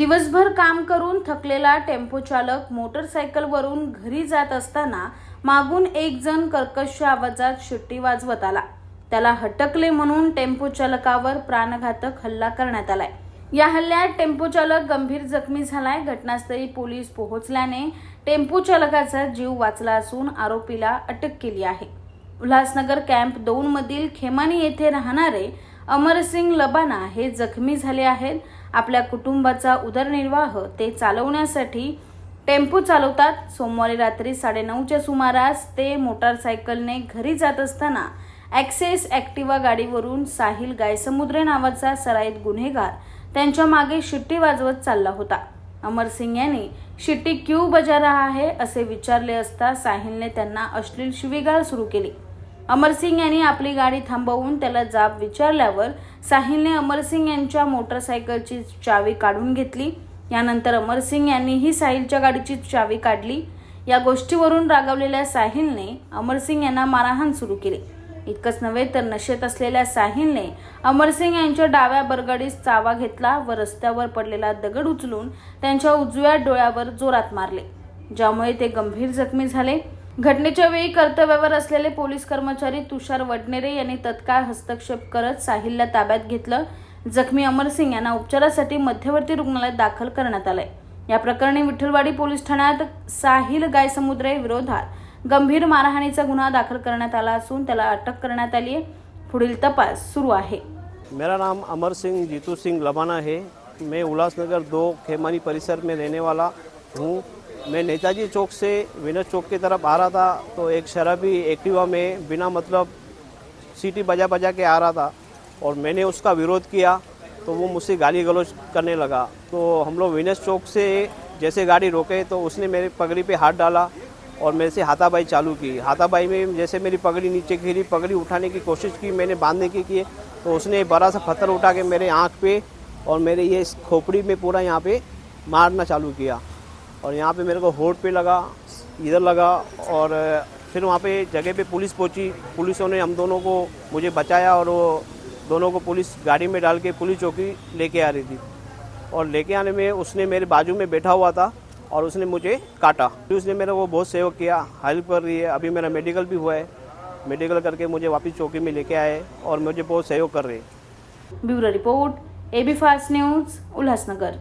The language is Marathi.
दिवसभर काम करून थकलेला टेम्पो चालक मोटरसायकलवरून घरी जात असताना मागून एक जण कर्कश आवाजात शिट्टी वाजवत आला. त्याला हटकले म्हणून टेम्पो चालकावर प्राणघातक हल्ला करण्यात आलाय. या हल्ल्यात टेम्पो चालक गंभीर जखमी झालाय. घटनास्थळी पोलीस पोहोचल्याने टेम्पो चालकाचा जीव वाचला असून आरोपीला अटक केली आहे. उल्हासनगर कॅम्प दोन मधील खेमानी येथे राहणारे अमरसिंग लबाना हे जखमी झाले आहेत. आपल्या कुटुंबाचा उदरनिर्वाह ते चालवण्यासाठी टेम्पो चालवतात. सोमवारी रात्री साडेनऊच्या सुमारास ते मोटारसायकलने घरी जात असताना ॲक्सेस ॲक्टिवा गाडीवरून साहिल गायसमुद्रे नावाचा सराईत गुन्हेगार त्यांच्या मागे शिट्टी वाजवत चालला होता. अमरसिंग यांनी शिट्टी क्यू बजा रहा है असे विचारले असता साहिलने त्यांना अश्लील शिवीगाळ सुरू केली. अमरसिंग यांनी आपली गाडी थांबवून त्याला जाब विचारल्यावर साहिलने अमरसिंग यांच्या मोटरसायकलची चावी काढून घेतली. यानंतर अमरसिंग यांनीही साहिलच्या गाडीची चावी काढली. या गोष्टीवरून रागावलेल्या साहिलने अमरसिंग यांना मारहाण सुरू केली. इतकंच नव्हे तर नशेत असलेल्या साहिलने अमरसिंग यांच्या डाव्या बरगडीस चावा घेतला व रस्त्यावर पडलेला दगड उचलून त्यांच्या उजव्या डोळ्यावर जोरात मारले ज्यामुळे ते गंभीर जखमी झाले. घटनेच्या वेळी कर्तव्यावर असलेले पोलीस कर्मचारी तुषार वडनेरे यांनी तत्काळ हस्तक्षेप करत साहिलला ताब्यात घेतलं. जखमी अमरसिंग यांना उपचारासाठी मध्यवर्ती रुग्णालयात दाखल करण्यात आलंय. या प्रकरणी विठ्ठलवाडी पोलीस ठाण्यात साहिल गायसमुद्रे विरोधात गंभीर मारहाणीचा गुन्हा दाखल करण्यात आला असून त्याला अटक करण्यात आली आहे. पुढील तपास सुरू आहे. मेरा नाम अमर सिंह जीतू सिंह लबाना है। मैं उल्लासनगर दो खेमानी परिसर में रहने वाला हूँ। मैं नेताजी चौक से विनोद चौक की तरफ़ आ रहा था तो एक शराबी एक्टिवा में बिना मतलब सीटी बजा बजा के आ रहा था और मैंने उसका विरोध किया तो वो मुझसे गाली गलौज करने लगा। तो हम लोग विनस चौक से जैसे गाड़ी रोके तो उसने मेरे पगड़ी पे हाथ डाला और मेरे से हाथाबाई चालू की। हाथाबाई में जैसे मेरी पगड़ी नीचे गिरी, पगड़ी उठाने की कोशिश की, मैंने बांधने की की तो उसने बड़ा सा पत्थर उठा के मेरे आँख पे और मेरे ये खोपड़ी में पूरा यहाँ पे मारना चालू किया। और यहाँ पे मेरे को होट पे लगा, इधर लगा और फिर वहाँ पे जगह पे पुलिस पहुँची। पुलिसों ने हम दोनों को, मुझे बचाया और वो दोनों को पुलिस गाड़ी में डाल के पुलिस चौकी लेके आ रही थी। और लेके आने में उसने मेरे बाजू में बैठा हुआ था और उसने मुझे काटा। फिर उसने मेरे को बहुत सहयोग किया, हेल्प कर रही है। अभी मेरा मेडिकल भी हुआ है। मेडिकल करके मुझे वापस चौकी में लेके आए और मुझे बहुत सहयोग कर रहे bureau report, AB fast news, Ulhasnagar.